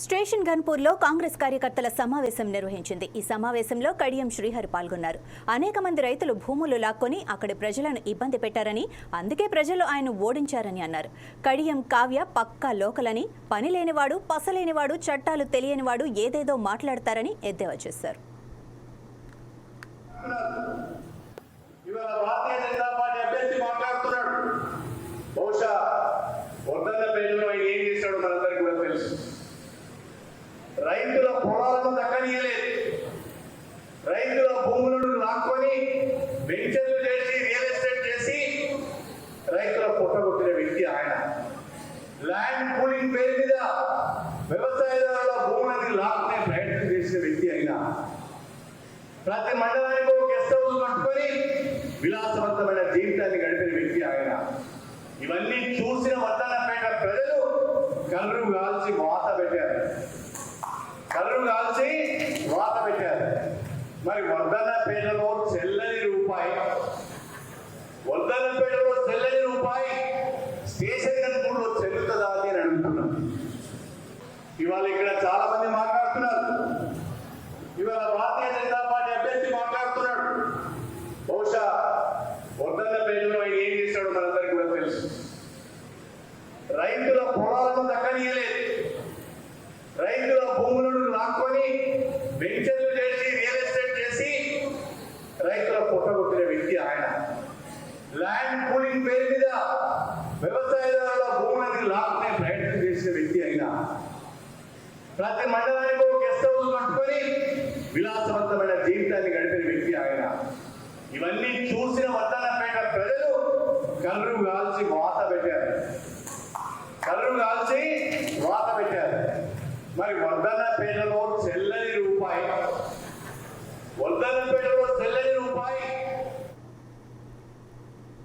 Station గన్పూర్లో Congress కార్యకర్తల సమావేశం నిర్వహించింది. ఈ సమావేశంలో కడియం శ్రీహరి పాల్గొన్నారు. అనేక మంది రైతులు భూములు లాక్కొని అక్కడి ప్రజలను ఇబ్బంది పెట్టారని అందుకే ప్రజలు ఆయన ఓడించారని అన్నారు. కడియం కావ్య పక్కా లోకలని పని లేనివాడు పసలేనివాడు చట్టాలు తెలియనివాడు ఏదేదో మాట్లాడతారని ఎద్దేవా చేశారు ఇవాళ భారతీయ జనతా పార్టీ అభ్యర్థి మాట్లాడుతున్నాడు బహుశా వద్దన్న పేరులో ఆయన ఏం చేశాడో మనందరికీ కూడా తెలుసు రైతుల పొలాలను దక్కనీయలేదు రైతుల భూములను లాక్కొని వెంచర్లు చేసి రియల్ ఎస్టేట్ చేసి రైతుల పొట్టగొట్టిన వ్యక్తి ఆయన. ల్యాండ్ పూలింగ్ పేరు మీద వ్యవసాయదారుల భూములని లాక్కునే ప్రయత్నం చేసిన వ్యక్తి ఆయన. ప్రతి మండలానికి ఒక గెస్ట్ హౌస్ కట్టుకొని విలాసవంతమైన జీవితాన్ని గడిపిన వ్యక్తి ఆయన. ఇవన్నీ చూసిన వర్ధనపేట ప్రజలు కళ్ళు కాల్చి వాత పెట్టారు. కళ్ళు కాల్చి వాత పెట్టారు. మరి వర్ధనపేటలో చెల్లని రూపాయి. వర్ధనపేటలో చెల్లని రూపాయి. స్టేషన్ కూడా చెల్లుతుందా అని నేను ఇవాళ ఇక్కడ చాలా మంది మాట్లాడుతున్నారు. ఇవాళ భారతీయ జనతా పార్టీ అభ్యర్థి మాట్లాడుతున్నాడు. బహుశా వద్దన్న పేరులో ఆయన ఏం చేశాడో మనందరికీ కూడా తెలుసు. రైతుల పొలాలను దక్కనీయలేదు. రైతుల భూములను లాక్కొని వెంచర్లు చేసి రియల్ ఎస్టేట్ చేసి రైతుల పొట్టగొట్టిన వ్యక్తి ఆయన. ల్యాండ్ పూలింగ్ పేరు భూములని లాక్కునే ప్రయత్నం చేసిన వ్యక్తి అయినా ప్రతి మండలానికి ఒక గెస్ట్ హౌస్ కట్టుకొని విలాసవంతమైన జీవితాన్ని గడిపిన వ్యక్తి ఆయన. ఇవన్నీ చూసిన వద్దన్నపేట ప్రజలు కళ్ళు కాల్చి వాత పెట్టారు. కళ్ళు కాల్చి వాత పెట్టారు. మరి వద్దన్నపేటలో చెల్లని రూపాయి.